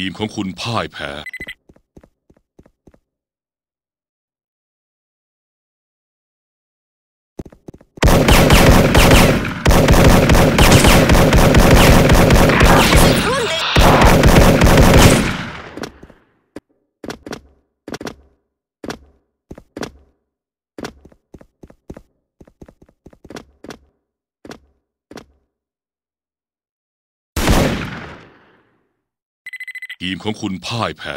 ทีมของคุณพ่ายแพ้ ทีมของคุณพ่ายแพ้